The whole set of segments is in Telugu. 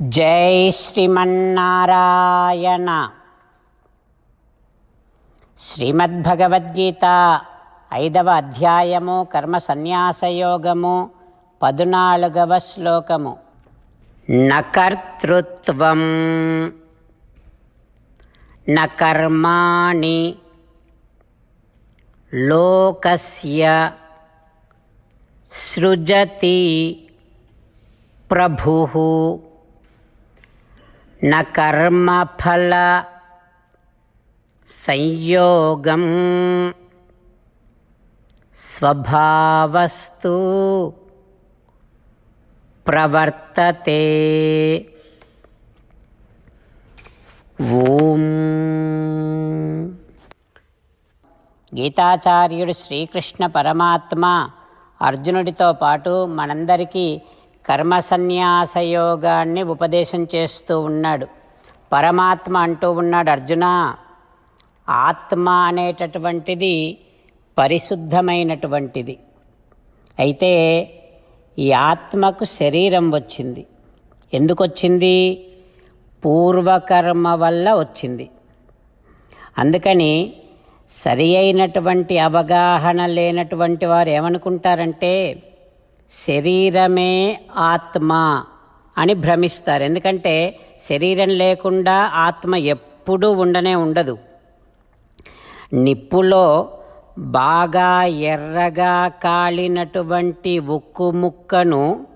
జై శ్రీమన్నారాయణ. శ్రీమద్భగవద్గీత ఐదవ అధ్యాయము కర్మ సన్యాసయోగము పదునాలుగవ శ్లోకము. నకర్తృత్వం నకర్మాణి లోకస్య సృజతి ప్రభు. న కర్మఫల సంయోగం స్వభావస్తు ప్రవర్తతే. ఓం. గీతాచార్యుడు శ్రీకృష్ణ పరమాత్మ అర్జునుడితో పాటు మనందరికీ కర్మ సన్యాస యోగాన్ని ఉపదేశం చేస్తూ ఉన్నాడు. పరమాత్మ అంటూ ఉన్నాడు అర్జున ఆత్మ అనేటటువంటిది పరిశుద్ధమైనటువంటిది. అయితే ఈ ఆత్మకు శరీరం వచ్చింది. ఎందుకు వచ్చింది పూర్వకర్మ వల్ల వచ్చింది. అందుకని సరి అయినటువంటి అవగాహన లేనటువంటి వారు ఏమనుకుంటారంటే శరీరమే ఆత్మ అని భ్రమిస్తారు. ఎందుకంటే శరీరం లేకుండా ఆత్మ ఎప్పుడూ ఉండనే ఉండదు. నిప్పులో బాగా ఎర్రగా కాలినటువంటి ఉక్కు ముక్కను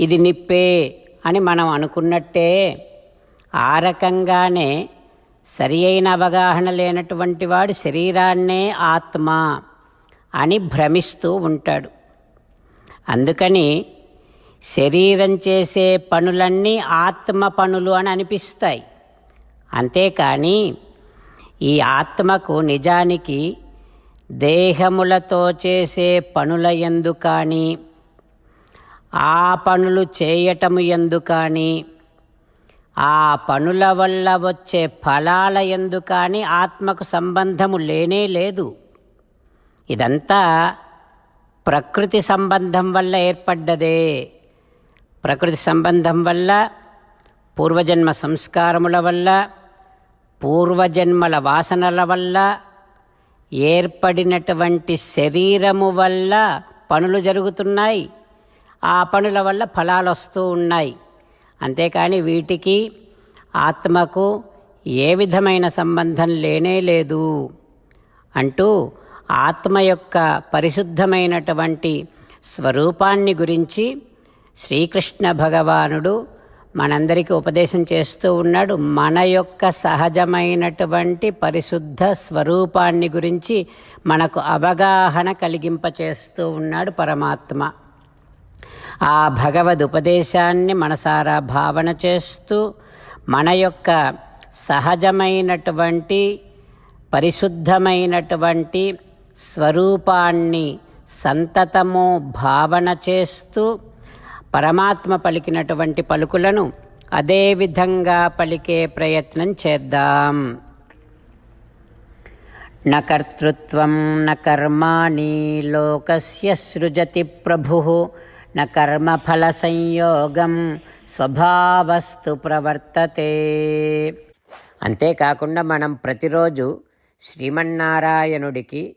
ఇది నిప్పే అని మనం అనుకున్నట్టే ఆ రకంగానే సరి అయిన అవగాహన లేనటువంటి వాడు శరీరాన్నే ఆత్మ అని భ్రమిస్తూ ఉంటాడు. అందుకని శరీరం చేసే పనులన్నీ ఆత్మ పనులు అని అనిపిస్తాయి. అంతేకాని ఈ ఆత్మకు నిజానికి దేహములతో చేసే పనుల ఎందు కానీ ఆ పనులు చేయటము ఎందు కానీ ఆ పనుల వల్ల వచ్చే ఫలాల ఎందు కానీ ఆత్మకు సంబంధము లేనే లేదు. ఇదంతా ప్రకృతి సంబంధం వల్ల ఏర్పడ్డదే. ప్రకృతి సంబంధం వల్ల పూర్వజన్మ సంస్కారముల వల్ల పూర్వజన్మల వాసనల వల్ల ఏర్పడినటువంటి శరీరము వల్ల పనులు జరుగుతున్నాయి. ఆ పనుల వల్ల ఫలాలు వస్తూ ఉన్నాయి. అంతేకాని వీటికి ఆత్మకు ఏ విధమైన సంబంధం లేనే లేదు అంటూ ఆత్మ యొక్క పరిశుద్ధమైనటువంటి స్వరూపాన్ని గురించి శ్రీకృష్ణ భగవానుడు మనందరికీ ఉపదేశం చేస్తూ ఉన్నాడు. మన యొక్క సహజమైనటువంటి పరిశుద్ధ స్వరూపాన్ని గురించి మనకు అవగాహన కలిగింపచేస్తూ ఉన్నాడు పరమాత్మ. ఆ భగవద్ ఉపదేశాన్ని మనసారా భావన చేస్తూ మన యొక్క సహజమైనటువంటి పరిశుద్ధమైనటువంటి స్వరూపాన్ని సంతతము భావన చేస్తూ పరమాత్మ పలికినటువంటి పలుకులను అదే విధంగా పలికే ప్రయత్నం చేద్దాం. న కర్తృత్వం న కర్మాణి లోకస్య సృజతి ప్రభు న సంయోగం స్వభావస్తు ప్రవర్తతే. అంతేకాకుండా మనం ప్రతిరోజు శ్రీమన్నారాయణుడికి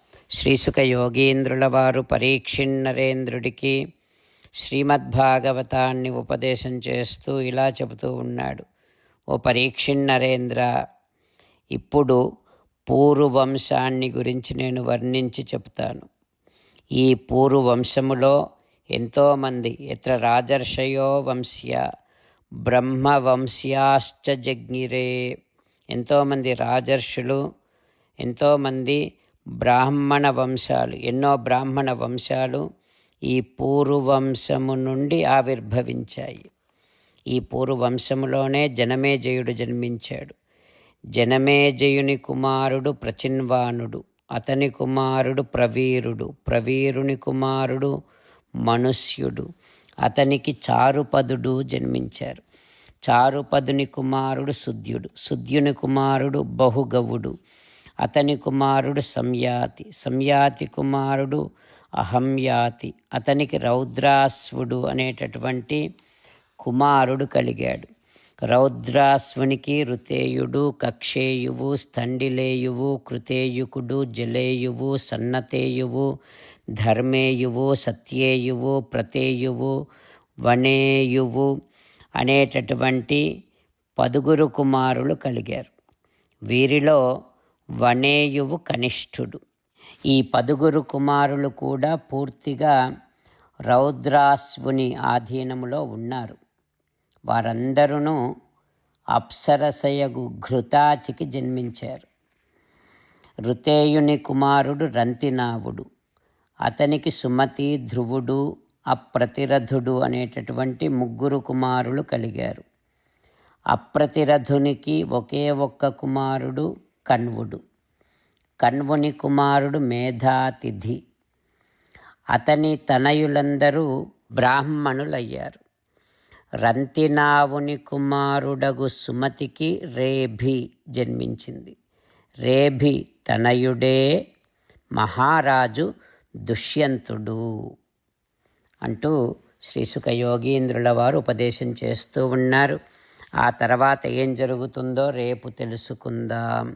శ్రీసుక యోగీంద్రుల వారు పరీక్షిన్నరేంద్రుడికి శ్రీమద్భాగవతాన్ని ఉపదేశం చేస్తూ ఇలా చెబుతూ ఉన్నాడు. ఓ పరీక్షిన్నరేంద్ర ఇప్పుడు పూర్వవంశాన్ని గురించి నేను వర్ణించి చెప్తాను ఈ పూర్వవంశములో ఎంతోమంది ఎత్ర రాజర్షయో వంశ్య బ్రహ్మవంశ్యాశ్చ జజ్ఞిరే. ఎంతోమంది రాజర్షులు ఎంతోమంది బ్రాహ్మణ వంశాలు ఎన్నో బ్రాహ్మణ వంశాలు ఈ పూర్వవంశము నుండి ఆవిర్భవించాయి. ఈ పూర్వవంశములోనే జనమేజయుడు జన్మించాడు. జనమేజయుని కుమారుడు ప్రచిన్వానుడు అతని కుమారుడు ప్రవీరుడు ప్రవీరుని కుమారుడు మనుష్యుడు అతనికి చారుపదుడు జన్మించారు. చారుపదుని కుమారుడు సుద్యుడు సుద్యుని కుమారుడు బహుగవుడు అతని కుమారుడు సంయాతి. సంయాతి కుమారుడు అహంయాతి. అతనికి రౌద్రాశ్వుడు అనేటటువంటి కుమారుడు కలిగాడు. రౌద్రాశ్వునికి రుతేయుడు కక్షేయువు స్థండిలేయువు కృతేయుకుడు జలేయువు సన్నతేయువు ధర్మేయువు సత్యేయువు ప్రతేయువు వనేయువు అనేటటువంటి పదుగురు కుమారులు కలిగారు. వీరిలో వనేయువు కనిష్ఠుడు. ఈ పదుగురు కుమారులు కూడా పూర్తిగా రౌద్రాశ్వుని ఆధీనములో ఉన్నారు. వారందరూ అప్సరసయగు ఘృతాచికి జన్మించారు. ఋతేయుని కుమారుడు రంతినావుడు. అతనికి సుమతి ధ్రువుడు అప్రతిరథుడు అనేటటువంటి ముగ్గురు కుమారులు కలిగారు. అప్రతిరథునికి ఒకే ఒక్క కుమారుడు కన్వుడు. కన్వుని కుమారుడు మేధాతిథి. అతని తనయులందరూ బ్రాహ్మణులయ్యారు. రంతినావుని కుమారుడగు సుమతికి రేభి జన్మించింది. రేభి తనయుడే మహారాజు దుష్యంతుడు అంటూ శ్రీసుఖ యోగీంద్రుల వారు ఉపదేశం చేస్తూ ఉన్నారు. ఆ తర్వాత ఏం జరుగుతుందో రేపు తెలుసుకుందాం.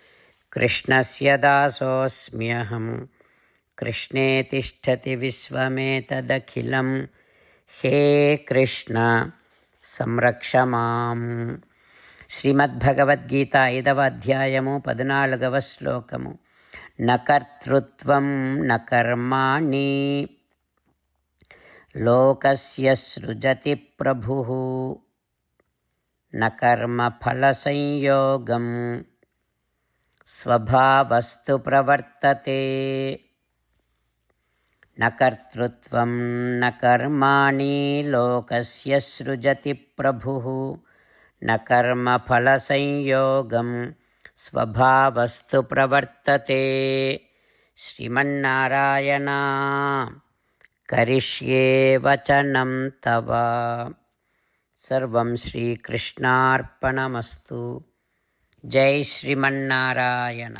కృష్ణస్య దాసోऽస్మ్యహం కృష్ణే తిష్టతి విశ్వమేతదఖిలం హే కృష్ణ సంరక్ష మాం శ్రీమద్భగవద్గీత ఐదవ అధ్యాయము పద్నాలుగవ శ్లోకము నకర్తృత్వం నకర్మాణి లోకస్య సృజతి ప్రభు నకర్మఫలసంయోగం स्वभावस्तु प्रवर्तते न कर्तृत्वं न कर्माणि लोकस्य सृजति प्रभुः न कर्मफलसंयोगं स्वभावस्तु प्रवर्तते श्रीमन्नारायणा करिष्ये वचनं तव सर्वं श्रीकृष्णार्पणमस्तु జై శ్రీమన్నారాయణ.